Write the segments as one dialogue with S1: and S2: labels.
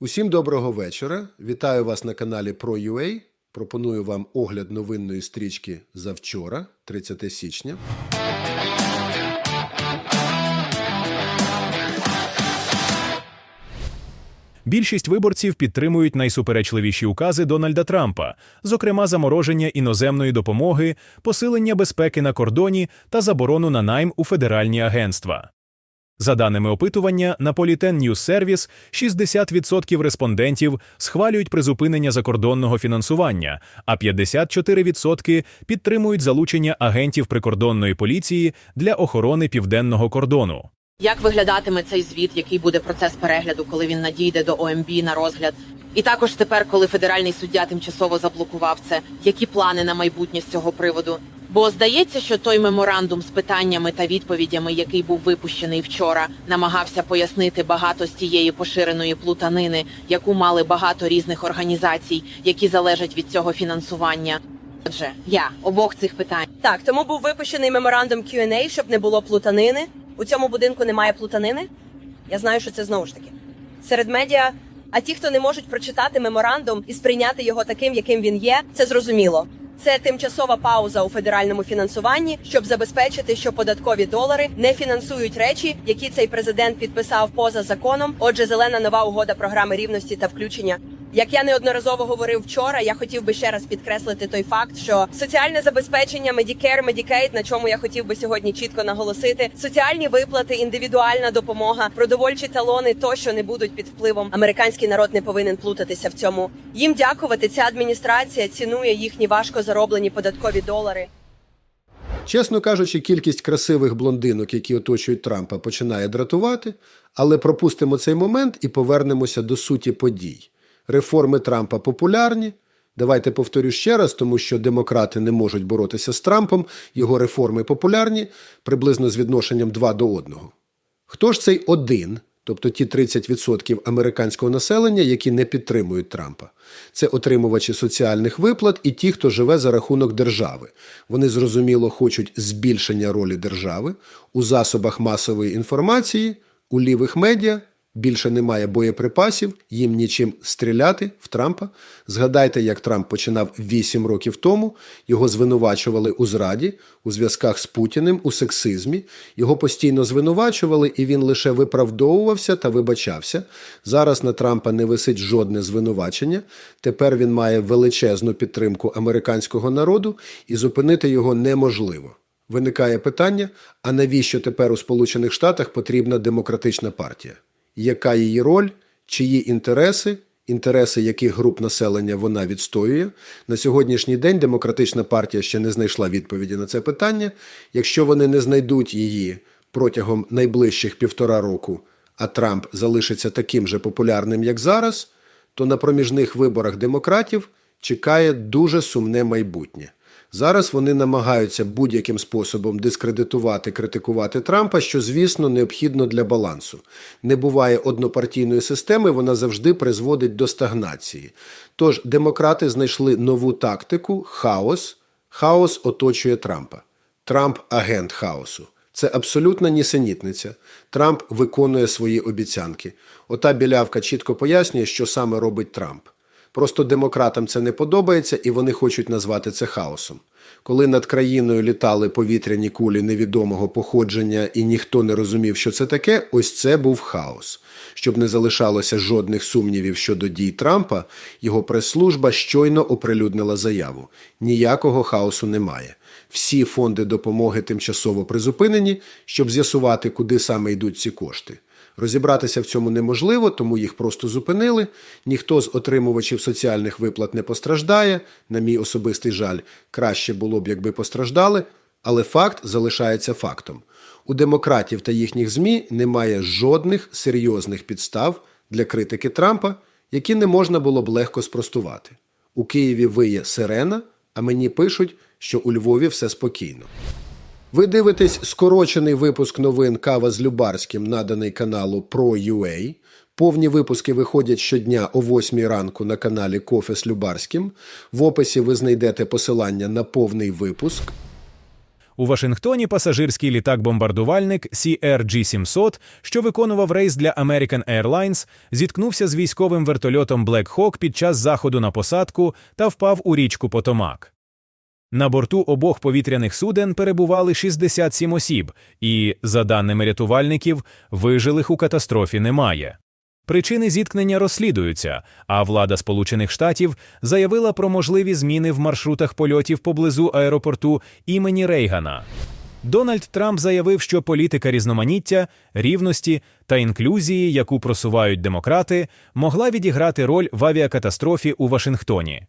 S1: Усім доброго вечора. Вітаю вас на каналі ProUA. Пропоную вам огляд новинної стрічки за вчора, 30 січня.
S2: Більшість виборців підтримують найсуперечливіші укази Дональда Трампа, зокрема замороження іноземної допомоги, посилення безпеки на кордоні та заборону на найм у федеральні агентства. За даними опитування, на Politen News Service 60% респондентів схвалюють призупинення закордонного фінансування, а 54% підтримують залучення агентів прикордонної поліції для охорони південного кордону.
S3: Як виглядатиме цей звіт, який буде процес перегляду, коли він надійде до ОМБ на розгляд? І також тепер, коли федеральний суддя тимчасово заблокував це, які плани на майбутнє з цього приводу? Бо здається, що той меморандум з питаннями та відповідями, який був випущений вчора, намагався пояснити багато з тієї поширеної плутанини, яку мали багато різних організацій, які залежать від цього фінансування. Отже, я обох цих питань.
S4: Так, тому був випущений меморандум Q&A, щоб не було плутанини. У цьому будинку немає плутанини. Я знаю, що це знову ж таки серед медіа. А ті, хто не можуть прочитати меморандум і сприйняти його таким, яким він є, це зрозуміло. Це тимчасова пауза у федеральному фінансуванні, щоб забезпечити, що податкові долари не фінансують речі, які цей президент підписав поза законом. Отже, зелена нова угода програми рівності та включення. Як я неодноразово говорив вчора, я хотів би ще раз підкреслити той факт, що соціальне забезпечення Medicare, Medicaid, на чому я хотів би сьогодні чітко наголосити, соціальні виплати, індивідуальна допомога, продовольчі талони тощо не будуть під впливом. Американський народ не повинен плутатися в цьому. Їм дякувати. Ця адміністрація цінує їхні важко зароблені податкові долари.
S1: Чесно кажучи, кількість красивих блондинок, які оточують Трампа, починає дратувати, але пропустимо цей момент і повернемося до суті подій. Реформи Трампа популярні. Давайте повторю ще раз, тому що демократи не можуть боротися з Трампом, його реформи популярні приблизно з відношенням 2 до 1. Хто ж цей один, тобто ті 30% американського населення, які не підтримують Трампа? Це отримувачі соціальних виплат і ті, хто живе за рахунок держави. Вони зрозуміло хочуть збільшення ролі держави у засобах масової інформації, у лівих медіа. Більше немає боєприпасів, їм нічим стріляти в Трампа. Згадайте, як Трамп починав 8 років тому. Його звинувачували у зраді, у зв'язках з Путіним, у сексизмі. Його постійно звинувачували, і він лише виправдовувався та вибачався. Зараз на Трампа не висить жодне звинувачення. Тепер він має величезну підтримку американського народу, і зупинити його неможливо. Виникає питання: а навіщо тепер у Сполучених Штатах потрібна демократична партія? Яка її роль, чиї інтереси, інтереси яких груп населення вона відстоює. На сьогоднішній день демократична партія ще не знайшла відповіді на це питання. Якщо вони не знайдуть її протягом найближчих півтора року, а Трамп залишиться таким же популярним, як зараз, то на проміжних виборах демократів чекає дуже сумне майбутнє. Зараз вони намагаються будь-яким способом дискредитувати, критикувати Трампа, що, звісно, необхідно для балансу. Не буває однопартійної системи, вона завжди призводить до стагнації. Тож демократи знайшли нову тактику хаос. Хаос оточує Трампа. Трамп агент хаосу. Це абсолютна нісенітниця. Трамп виконує свої обіцянки. Ота білявка чітко пояснює, що саме робить Трамп. Просто демократам це не подобається і вони хочуть назвати це хаосом. Коли над країною літали повітряні кулі невідомого походження і ніхто не розумів, що це таке, ось це був хаос. Щоб не залишалося жодних сумнівів щодо дій Трампа, його прес-служба щойно оприлюднила заяву: ніякого хаосу немає. Всі фонди допомоги тимчасово призупинені, щоб з'ясувати, куди саме йдуть ці кошти. Розібратися в цьому неможливо, тому їх просто зупинили. Ніхто з отримувачів соціальних виплат не постраждає. На мій особистий жаль, краще було б, якби постраждали, але факт залишається фактом. У демократів та їхніх ЗМІ немає жодних серйозних підстав для критики Трампа, які не можна було б легко спростувати. У Києві виє сирена, а мені пишуть, що у Львові все спокійно. Ви дивитесь скорочений випуск новин Кава з Любарським, наданий каналу ProUA. Повні випуски виходять щодня о 8 ранку на каналі Кофе з Любарським. В описі ви знайдете посилання на повний випуск.
S2: У Вашингтоні пасажирський літак-бомбардувальник CRG-700, що виконував рейс для American Airlines, зіткнувся з військовим вертольотом Black Hawk під час заходу на посадку та впав у річку Потомак. На борту обох повітряних суден перебували 67 осіб, і, за даними рятувальників, вижилих у катастрофі немає. Причини зіткнення розслідуються, а влада Сполучених Штатів заявила про можливі зміни в маршрутах польотів поблизу аеропорту імені Рейгана. Дональд Трамп заявив, що політика різноманіття, рівності та інклюзії, яку просувають демократи, могла відіграти роль в авіакатастрофі у Вашингтоні.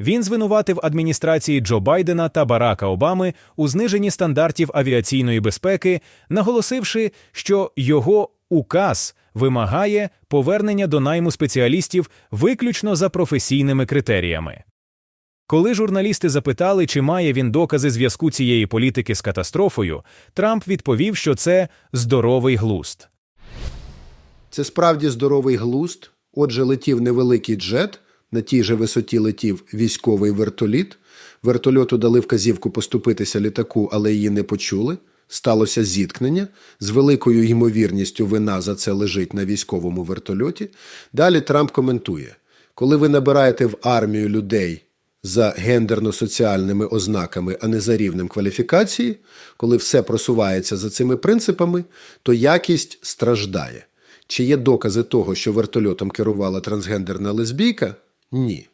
S2: Він звинуватив адміністрації Джо Байдена та Барака Обами у зниженні стандартів авіаційної безпеки, наголосивши, що його указ вимагає повернення до найму спеціалістів виключно за професійними критеріями. Коли журналісти запитали, чи має він докази зв'язку цієї політики з катастрофою, Трамп відповів, що це здоровий глузд.
S1: Це справді здоровий глузд. Отже, летів невеликий джет, на тій же висоті летів військовий вертоліт. Вертольоту дали вказівку поступитися літаку, але її не почули. Сталося зіткнення. З великою ймовірністю вина за це лежить на військовому вертольоті. Далі Трамп коментує: коли ви набираєте в армію людей за гендерно-соціальними ознаками, а не за рівнем кваліфікації, коли все просувається за цими принципами, то якість страждає. Чи є докази того, що вертольотом керувала трансгендерна лесбійка? Ні.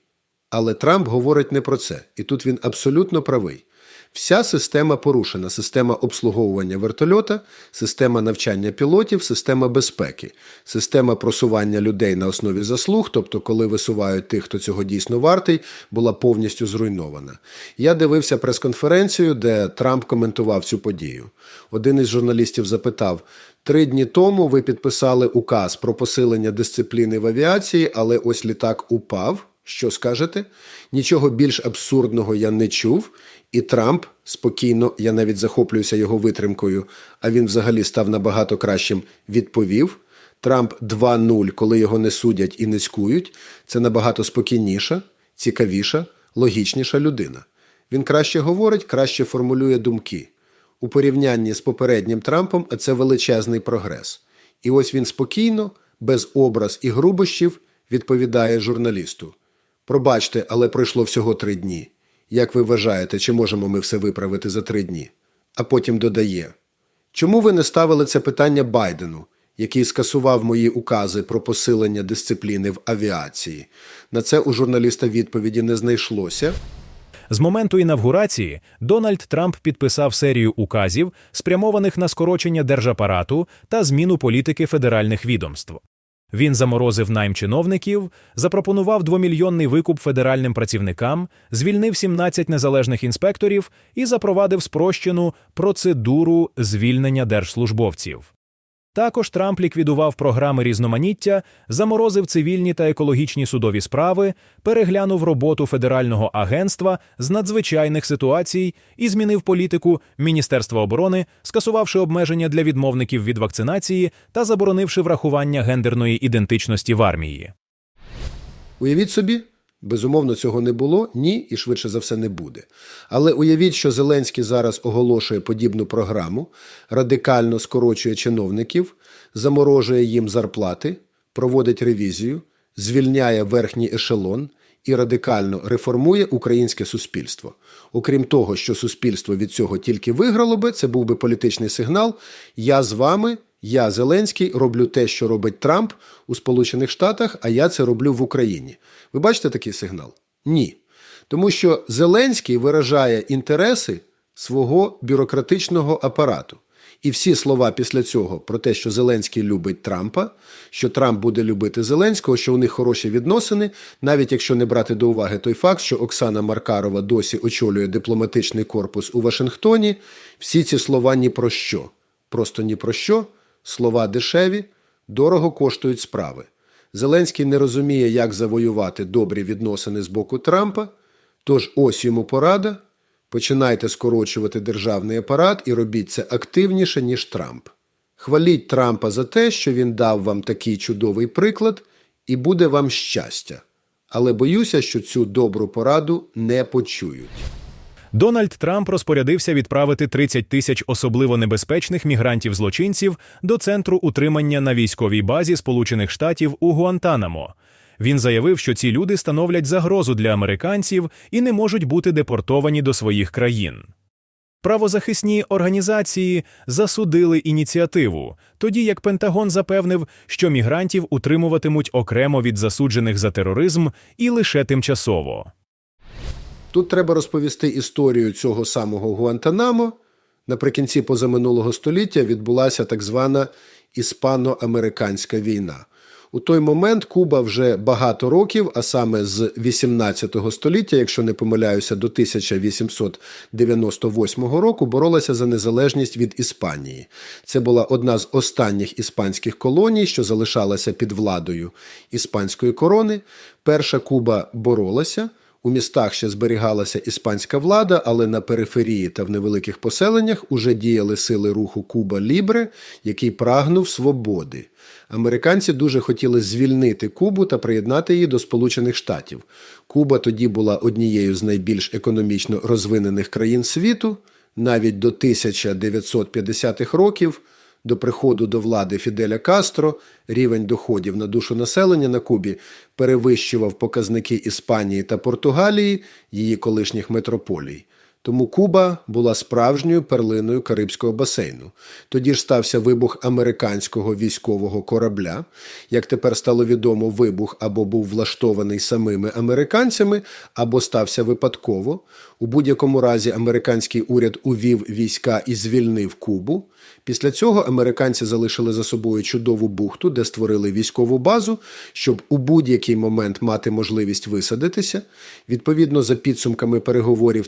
S1: Але Трамп говорить не про це, і тут він абсолютно правий. Вся система порушена: система обслуговування вертольота, система навчання пілотів, система безпеки, система просування людей на основі заслуг, тобто, коли висувають тих, хто цього дійсно вартий, була повністю зруйнована. Я дивився прес-конференцію, де Трамп коментував цю подію. Один із журналістів запитав: три дні тому ви підписали указ про посилення дисципліни в авіації, але ось літак упав. Що скажете? Нічого більш абсурдного я не чув. І Трамп спокійно, я навіть захоплююся його витримкою, а він взагалі став набагато кращим. Відповів. Трамп 2-0, коли його не судять і не цькують, це набагато спокійніша, цікавіша, логічніша людина. Він краще говорить, краще формулює думки. У порівнянні з попереднім Трампом це величезний прогрес. І ось він спокійно, без образ і грубощів, відповідає журналісту. Пробачте, але пройшло всього три дні. Як ви вважаєте, чи можемо ми все виправити за три дні? А потім додає: Чому ви не ставили це питання Байдену, який скасував мої укази про посилення дисципліни в авіації? На це у журналіста відповіді не знайшлося.
S2: З моменту інавгурації Дональд Трамп підписав серію указів, спрямованих на скорочення держапарату та зміну політики федеральних відомств. Він заморозив найм чиновників, запропонував двомільйонний викуп федеральним працівникам, звільнив 17 незалежних інспекторів і запровадив спрощену процедуру звільнення держслужбовців. Також Трамп ліквідував програми різноманіття, заморозив цивільні та екологічні судові справи, переглянув роботу Федерального агентства з надзвичайних ситуацій і змінив політику Міністерства оборони, скасувавши обмеження для відмовників від вакцинації та заборонивши врахування гендерної ідентичності в армії.
S1: Уявіть собі, безумовно, цього не було, ні, і швидше за все не буде. Але уявіть, що Зеленський зараз оголошує подібну програму, радикально скорочує чиновників, заморожує їм зарплати, проводить ревізію, звільняє верхній ешелон і радикально реформує українське суспільство. Окрім того, що суспільство від цього тільки виграло би, це був би політичний сигнал. Я з вами. Я, Зеленський, роблю те, що робить Трамп у Сполучених Штатах, а я це роблю в Україні. Ви бачите такий сигнал? Ні. Тому що Зеленський виражає інтереси свого бюрократичного апарату. І всі слова після цього про те, що Зеленський любить Трампа, що Трамп буде любити Зеленського, що у них хороші відносини, навіть якщо не брати до уваги той факт, що Оксана Маркарова досі очолює дипломатичний корпус у Вашингтоні, всі ці слова ні про що. Просто ні про що. Слова дешеві, дорого коштують справи. Зеленський не розуміє, як завоювати добрі відносини з боку Трампа. Тож ось йому порада. Починайте скорочувати державний апарат і робіть це активніше, ніж Трамп. Хваліть Трампа за те, що він дав вам такий чудовий приклад, і буде вам щастя. Але боюся, що цю добру пораду не почують.
S2: Дональд Трамп розпорядився відправити 30 тисяч особливо небезпечних мігрантів-злочинців до центру утримання на військовій базі Сполучених Штатів у Гуантанамо. Він заявив, що ці люди становлять загрозу для американців і не можуть бути депортовані до своїх країн. Правозахисні організації засудили ініціативу, тоді як Пентагон запевнив, що мігрантів утримуватимуть окремо від засуджених за тероризм і лише тимчасово.
S1: Тут треба розповісти історію цього самого Гуантанамо. Наприкінці позаминулого століття відбулася так звана іспано-американська війна. У той момент Куба вже багато років, а саме з 18 століття, якщо не помиляюся, до 1898 року боролася за незалежність від Іспанії. Це була одна з останніх іспанських колоній, що залишалася під владою іспанської корони. Перша Куба боролася. У містах ще зберігалася іспанська влада, але на периферії та в невеликих поселеннях уже діяли сили руху Куба Лібре, який прагнув свободи. Американці дуже хотіли звільнити Кубу та приєднати її до Сполучених Штатів. Куба тоді була однією з найбільш економічно розвинених країн світу, навіть до 1950-х років. До приходу до влади Фіделя Кастро рівень доходів на душу населення на Кубі перевищував показники Іспанії та Португалії, її колишніх метрополій. Тому Куба була справжньою перлиною Карибського басейну. Тоді ж стався вибух американського військового корабля. Як тепер стало відомо, вибух або був влаштований самими американцями, або стався випадково. У будь-якому разі американський уряд увів війська і звільнив Кубу. Після цього американці залишили за собою чудову бухту, де створили військову базу, щоб у будь-який момент мати можливість висадитися. Відповідно, за підсумками переговорів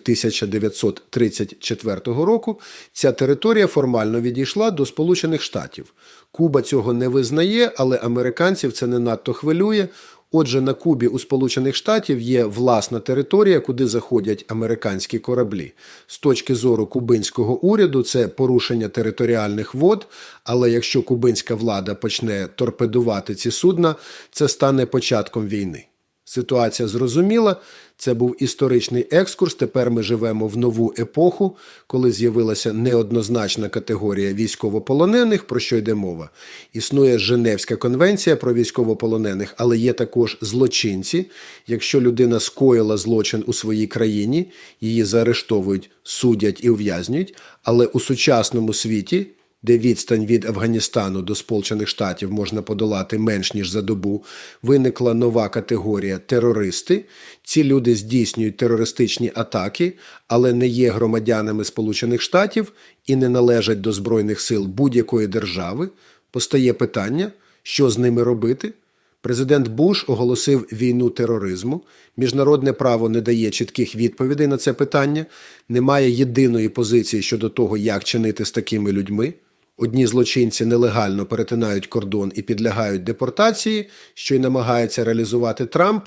S1: 1934 року, ця територія формально відійшла до Сполучених Штатів. Куба цього не визнає, але американців це не надто хвилює. Отже, на Кубі у Сполучених Штатів є власна територія, куди заходять американські кораблі. З точки зору кубинського уряду це порушення територіальних вод. Але якщо кубинська влада почне торпедувати ці судна, це стане початком війни. Ситуація зрозуміла. Це був історичний екскурс. Тепер ми живемо в нову епоху, коли з'явилася неоднозначна категорія військовополонених, про що йде мова. Існує Женевська конвенція про військовополонених, але є також злочинці. Якщо людина скоїла злочин у своїй країні, її заарештовують, судять і ув'язнюють. Але у сучасному світі де відстань від Афганістану до Сполучених Штатів можна подолати менш ніж за добу, виникла нова категорія терористи. Ці люди здійснюють терористичні атаки, але не є громадянами Сполучених Штатів і не належать до Збройних сил будь-якої держави. Постає питання, що з ними робити. Президент Буш оголосив війну тероризму. Міжнародне право не дає чітких відповідей на це питання. Немає єдиної позиції щодо того, як чинити з такими людьми. Одні злочинці нелегально перетинають кордон і підлягають депортації, що й намагається реалізувати Трамп.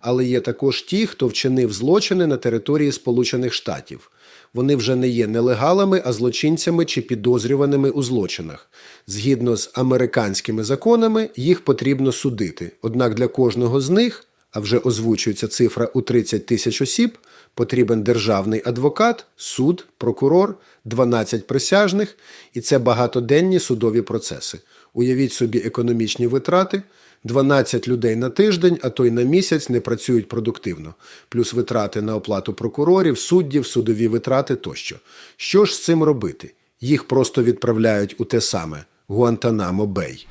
S1: Але є також ті, хто вчинив злочини на території Сполучених Штатів. Вони вже не є нелегалами, а злочинцями чи підозрюваними у злочинах. Згідно з американськими законами, їх потрібно судити. Однак для кожного з них, а вже озвучується цифра у 30 тисяч осіб, потрібен державний адвокат, суд, прокурор, 12 присяжних, і це багатоденні судові процеси. Уявіть собі економічні витрати. 12 людей на тиждень, а то й на місяць не працюють продуктивно, плюс витрати на оплату прокурорів, суддів, судові витрати тощо. Що ж з цим робити? Їх просто відправляють у те саме Гуантанамо Бей.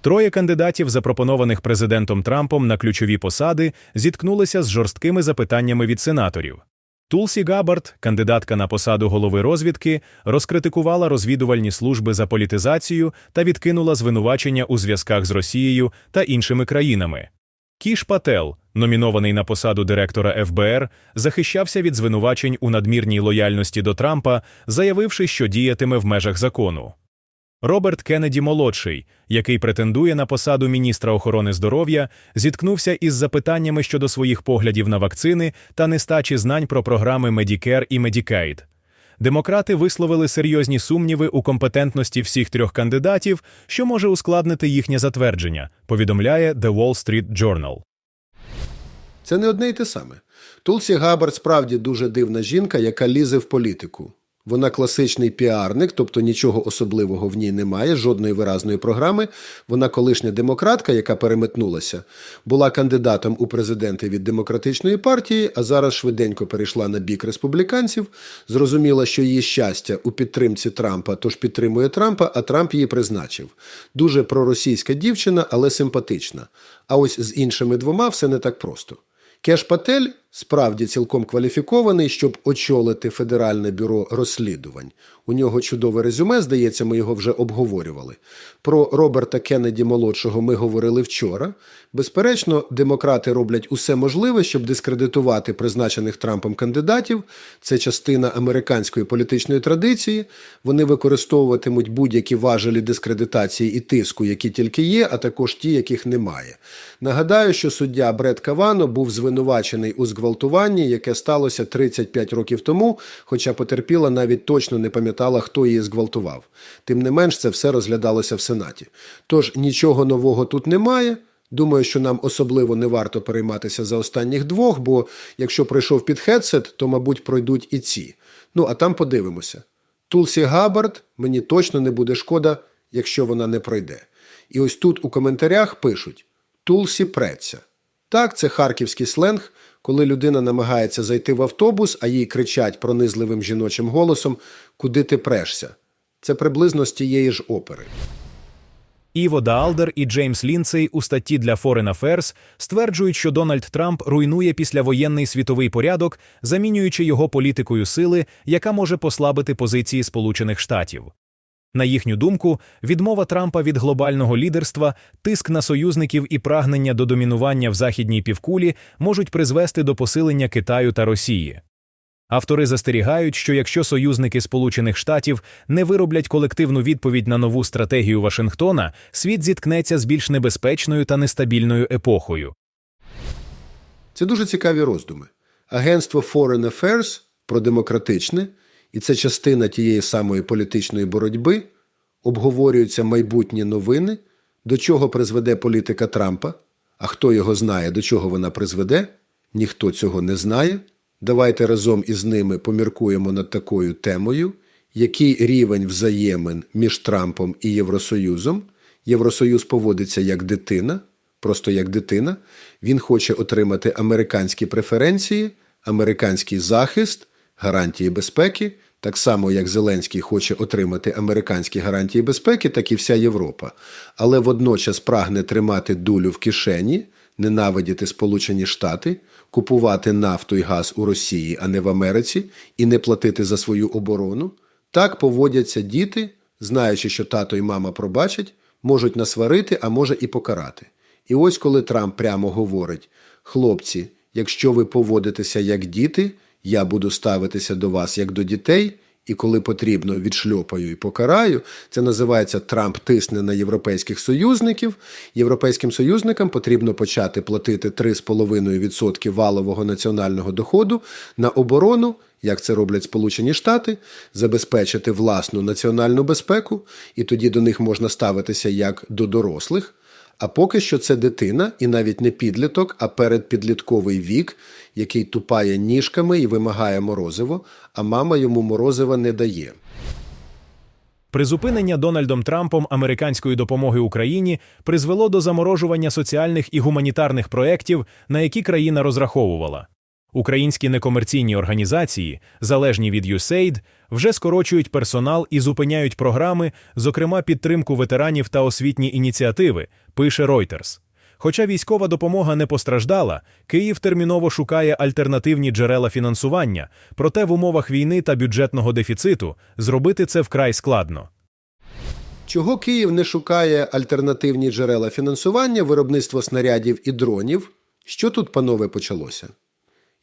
S2: Троє кандидатів, запропонованих президентом Трампом на ключові посади, зіткнулися з жорсткими запитаннями від сенаторів. Тулсі Габард, кандидатка на посаду голови розвідки, розкритикувала розвідувальні служби за політизацію та відкинула звинувачення у зв'язках з Росією та іншими країнами. Кіш Пател, номінований на посаду директора ФБР, захищався від звинувачень у надмірній лояльності до Трампа, заявивши, що діятиме в межах закону. Роберт Кеннеді молодший, який претендує на посаду міністра охорони здоров'я, зіткнувся із запитаннями щодо своїх поглядів на вакцини та нестачі знань про програми Medicare і Medicaid. Демократи висловили серйозні сумніви у компетентності всіх трьох кандидатів, що може ускладнити їхнє затвердження, повідомляє The Wall Street Journal.
S1: Це не одне й те саме. Тулсі Габбард справді дуже дивна жінка, яка лізе в політику. Вона класичний піарник, тобто нічого особливого в ній немає, жодної виразної програми. Вона колишня демократка, яка переметнулася, була кандидатом у президенти від демократичної партії, а зараз швиденько перейшла на бік республіканців. Зрозуміла, що її щастя у підтримці Трампа, тож підтримує Трампа, а Трамп її призначив. Дуже проросійська дівчина, але симпатична. А ось з іншими двома все не так просто. Кеш Патель справді цілком кваліфікований, щоб очолити Федеральне бюро розслідувань. У нього чудове резюме, здається, ми його вже обговорювали. Про Роберта Кеннеді молодшого ми говорили вчора. Безперечно, демократи роблять усе можливе, щоб дискредитувати призначених Трампом кандидатів. Це частина американської політичної традиції. Вони використовуватимуть будь-які важелі дискредитації і тиску, які тільки є, а також ті, яких немає. Нагадаю, що суддя Бред Кавано був звинувачений у зґвалтуванні, яке сталося 35 років тому, хоча потерпіла навіть точно не пам'ятала, хто її зґвалтував. Тим не менш, це все розглядалося в Сенаті. Тож нічого нового тут немає. Думаю, що нам особливо не варто перейматися за останніх двох, бо якщо пройшов під хедсет, то, мабуть, пройдуть і ці. Ну, а там подивимося. Тулсі Габбард мені точно не буде шкода, якщо вона не пройде. І ось тут у коментарях пишуть Тулсі преться. Так, це харківський сленг, коли людина намагається зайти в автобус, а їй кричать пронизливим жіночим голосом Куди ти прешся? Це приблизно з тієї ж опери.
S2: Іво Даалдер і Джеймс Лінцей у статті для Foreign Affairs стверджують, що Дональд Трамп руйнує післявоєнний світовий порядок, замінюючи його політикою сили, яка може послабити позиції Сполучених Штатів. На їхню думку, відмова Трампа від глобального лідерства, тиск на союзників і прагнення до домінування в західній півкулі можуть призвести до посилення Китаю та Росії. Автори застерігають, що якщо союзники Сполучених Штатів не вироблять колективну відповідь на нову стратегію Вашингтона, світ зіткнеться з більш небезпечною та нестабільною епохою.
S1: Це дуже цікаві роздуми. Агентство Foreign Affairs продемократичне, і це частина тієї самої політичної боротьби, обговорюються майбутні новини, до чого призведе політика Трампа, а хто його знає, до чого вона призведе, ніхто цього не знає. Давайте разом із ними поміркуємо над такою темою, який рівень взаємин між Трампом і Євросоюзом. Євросоюз поводиться як дитина, просто як дитина. Він хоче отримати американські преференції, американський захист, гарантії безпеки. Так само, як Зеленський хоче отримати американські гарантії безпеки, так і вся Європа. Але водночас прагне тримати дулю в кишені, ненавидіти Сполучені Штати, купувати нафту і газ у Росії, а не в Америці, і не платити за свою оборону. Так поводяться діти, знаючи, що тато і мама пробачать, можуть насварити, а може і покарати. І ось коли Трамп прямо говорить: хлопці, якщо ви поводитеся як діти, я буду ставитися до вас як до дітей, і коли потрібно, відшльопаю і покараю. Це називається Трамп тисне на європейських союзників. Європейським союзникам потрібно почати платити 3,5% валового національного доходу на оборону. Як це роблять Сполучені Штати, забезпечити власну національну безпеку, і тоді до них можна ставитися як до дорослих. А поки що це дитина, і навіть не підліток, а передпідлітковий вік, який тупає ніжками і вимагає морозиво, а мама йому морозива не дає.
S2: Призупинення Дональдом Трампом американської допомоги Україні призвело до заморожування соціальних і гуманітарних проєктів, на які країна розраховувала. Українські некомерційні організації, залежні від USAID, вже скорочують персонал і зупиняють програми, зокрема підтримку ветеранів та освітні ініціативи, пише Reuters. Хоча військова допомога не постраждала, Київ терміново шукає альтернативні джерела фінансування, проте в умовах війни та бюджетного дефіциту зробити це вкрай складно.
S1: Чого Київ не шукає альтернативні джерела фінансування, виробництво снарядів і дронів? Що тут, панове, почалося?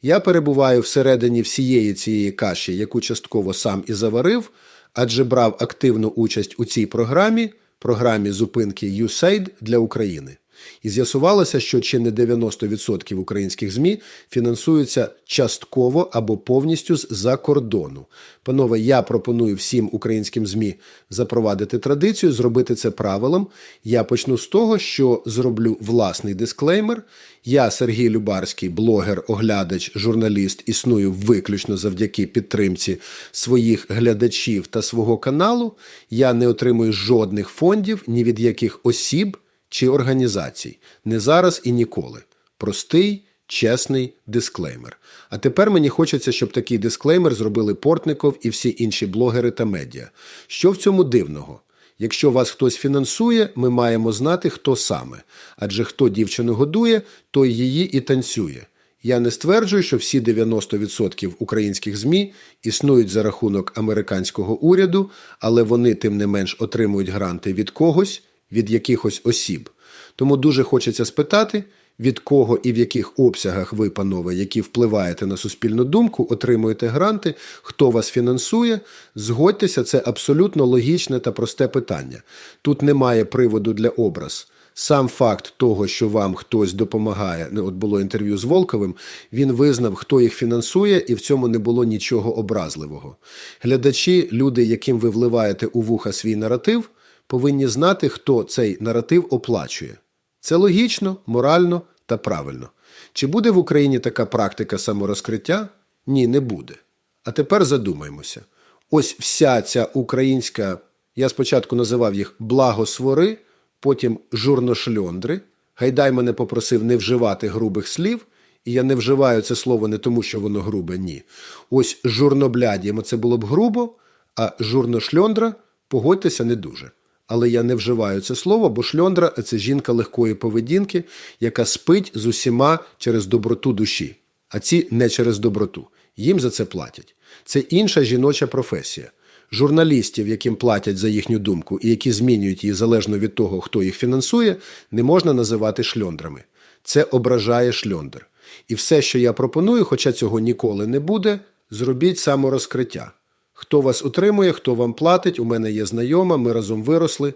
S1: Я перебуваю всередині всієї цієї каші, яку частково сам і заварив, адже брав активну участь у цій програмі, програмі зупинки USAID для України. І з'ясувалося, що чи не 90% українських ЗМІ фінансуються частково або повністю з-за кордону. Панове, я пропоную всім українським ЗМІ запровадити традицію, зробити це правилом. Я почну з того, що зроблю власний дисклеймер. Я, Сергій Любарський, блогер, оглядач, журналіст, існую виключно завдяки підтримці своїх глядачів та свого каналу. Я не отримую жодних фондів ні від яких осіб чи організацій. Не зараз і ніколи. Простий, чесний дисклеймер. А тепер мені хочеться, щоб такий дисклеймер зробили Портников і всі інші блогери та медіа. Що в цьому дивного? Якщо вас хтось фінансує, ми маємо знати, хто саме. Адже хто дівчину годує, той її і танцює. Я не стверджую, що всі 90% українських ЗМІ існують за рахунок американського уряду, але вони тим не менш отримують гранти від когось, від якихось осіб. Тому дуже хочеться спитати, від кого і в яких обсягах ви, панове, які впливаєте на суспільну думку, отримуєте гранти, хто вас фінансує. Згодьтеся, це абсолютно логічне та просте питання. Тут немає приводу для образ. Сам факт того, що вам хтось допомагає, ну, от було інтерв'ю з Волковим, він визнав, хто їх фінансує, і в цьому не було нічого образливого. Глядачі, люди, яким ви вливаєте у вуха свій наратив, повинні знати, хто цей наратив оплачує. Це логічно, морально та правильно. Чи буде в Україні така практика саморозкриття? Ні, не буде. А тепер задумаймося. Ось вся ця українська, я спочатку називав їх благосвори, потім журношльондри. Гайдай мене попросив не вживати грубих слів, і я не вживаю це слово не тому, що воно грубе, ні. Ось журнобляді, це було б грубо, а журношльондра, погодьтеся, не дуже. Але я не вживаю це слово, бо шльондра це жінка легкої поведінки, яка спить з усіма через доброту душі, а ці не через доброту. Їм за це платять. Це інша жіноча професія. Журналістів, яким платять за їхню думку і які змінюють її залежно від того, хто їх фінансує, не можна називати шльондрами. Це ображає шльондр. І все, що я пропоную, хоча цього ніколи не буде, зробіть саморозкриття. Хто вас утримує, хто вам платить, у мене є знайома, ми разом виросли.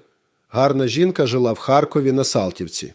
S1: Гарна жінка жила в Харкові на Салтівці.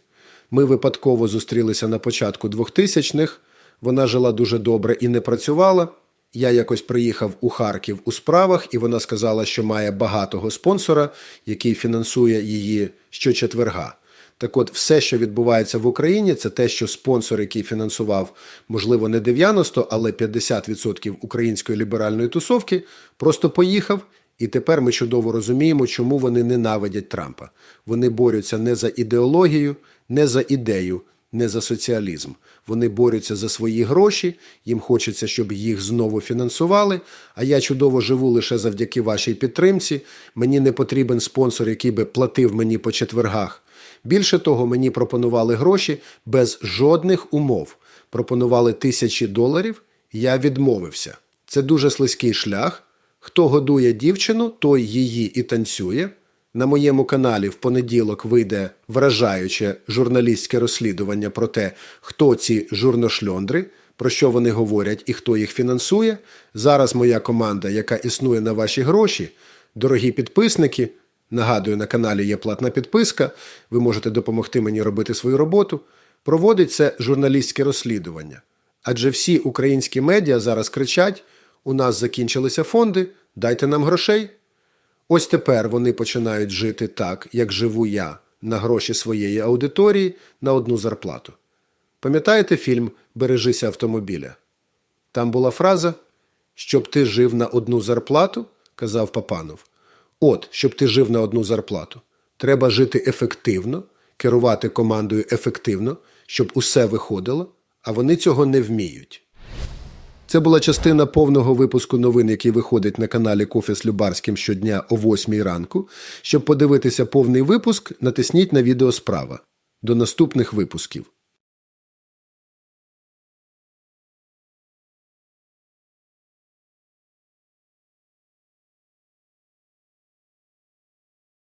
S1: Ми випадково зустрілися на початку 2000-х. Вона жила дуже добре і не працювала. Я якось приїхав у Харків у справах, і вона сказала, що має багатого спонсора, який фінансує її щочетверга. Так от, все, що відбувається в Україні, це те, що спонсор, який фінансував, можливо, не 90, але 50% української ліберальної тусовки, просто поїхав. І тепер ми чудово розуміємо, чому вони ненавидять Трампа. Вони борються не за ідеологію, не за ідею, не за соціалізм. Вони борються за свої гроші, їм хочеться, щоб їх знову фінансували. А я чудово живу лише завдяки вашій підтримці. Мені не потрібен спонсор, який би платив мені по четвергах. Більше того, мені пропонували гроші без жодних умов. Пропонували тисячі доларів, я відмовився. Це дуже слизький шлях. Хто годує дівчину, той її і танцює. На моєму каналі в понеділок вийде вражаюче журналістське розслідування про те, хто ці журношльондри, про що вони говорять і хто їх фінансує. Зараз моя команда, яка існує на ваші гроші, дорогі підписники. Нагадую, на каналі є платна підписка. Ви можете допомогти мені робити свою роботу. Проводить це журналістське розслідування. Адже всі українські медіа зараз кричать: у нас закінчилися фонди, дайте нам грошей. Ось тепер вони починають жити так, як живу я, на гроші своєї аудиторії на одну зарплату. Пам'ятаєте фільм Бережися автомобіля? Там була фраза Щоб ти жив на одну зарплату, казав Папанов. От, щоб ти жив на одну зарплату. Треба жити ефективно, керувати командою ефективно, щоб усе виходило, а вони цього не вміють. Це була частина повного випуску новин, який виходить на каналі Кофе з Любарським щодня о 8 ранку. Щоб подивитися повний випуск, натисніть на відео справа. До наступних випусків.